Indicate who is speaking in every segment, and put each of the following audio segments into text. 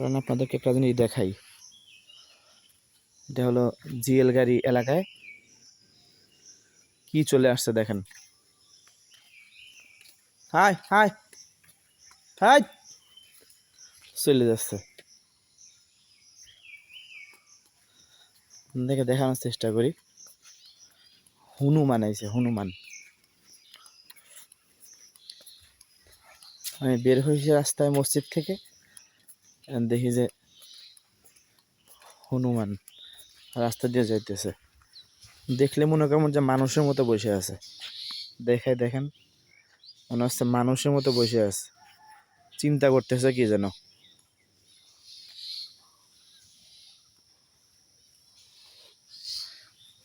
Speaker 1: কারণ আপনাদেরকে একটা জিনিস দেখাই। এটা হলো জিএল গাড়ি এলাকায়। কি চলে আসছে দেখেন। হাই হাই হাই, চলে যাচ্ছে। দেখে দেখানোর চেষ্টা করি। হনুমান আইছে, হনুমান। আমি বের হয়েছি রাস্তায় মসজিদ থেকে। দেখি যে হনুমান রাস্তা দিয়ে যাইতেছে। দেখলে মনে কেমন যে মানুষের মতো বসে আছে। দেখে দেখেন, মনে হচ্ছে মানুষের মতো বসে আছে। চিন্তা করতেছে কি যেন।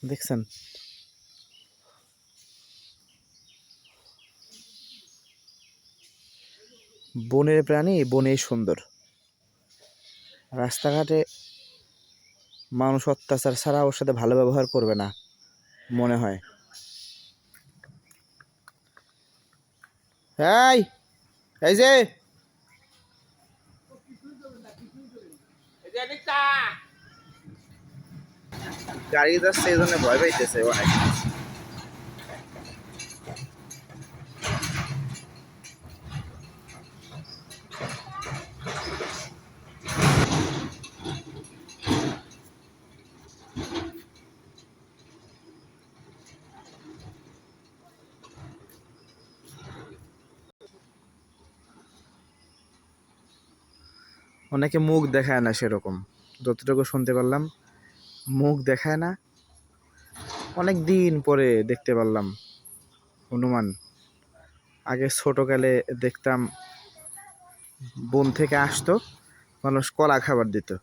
Speaker 1: দেখছেন? বনের প্রাণী, বনেই সুন্দর। রাস্তাঘাটে মানুষ অত্যাচার ছাড়া ওর সাথে ভালো ব্যবহার করবে না, মনে হয়। এই এই যে। গাড়ি যাচ্ছে, এই জন্য ভয় পাইতেছে অনেক। অনেকে মুখ দেখায় না সেরকম। যতটুকু শুনতে পারলাম, মুখ দেখায় না। অনেক দিন পরে দেখতে পারলাম, হনুমান। আগে ছোটোকালে দেখতাম, বন থেকে আসতো, মানুষ কলা খাবার দিত।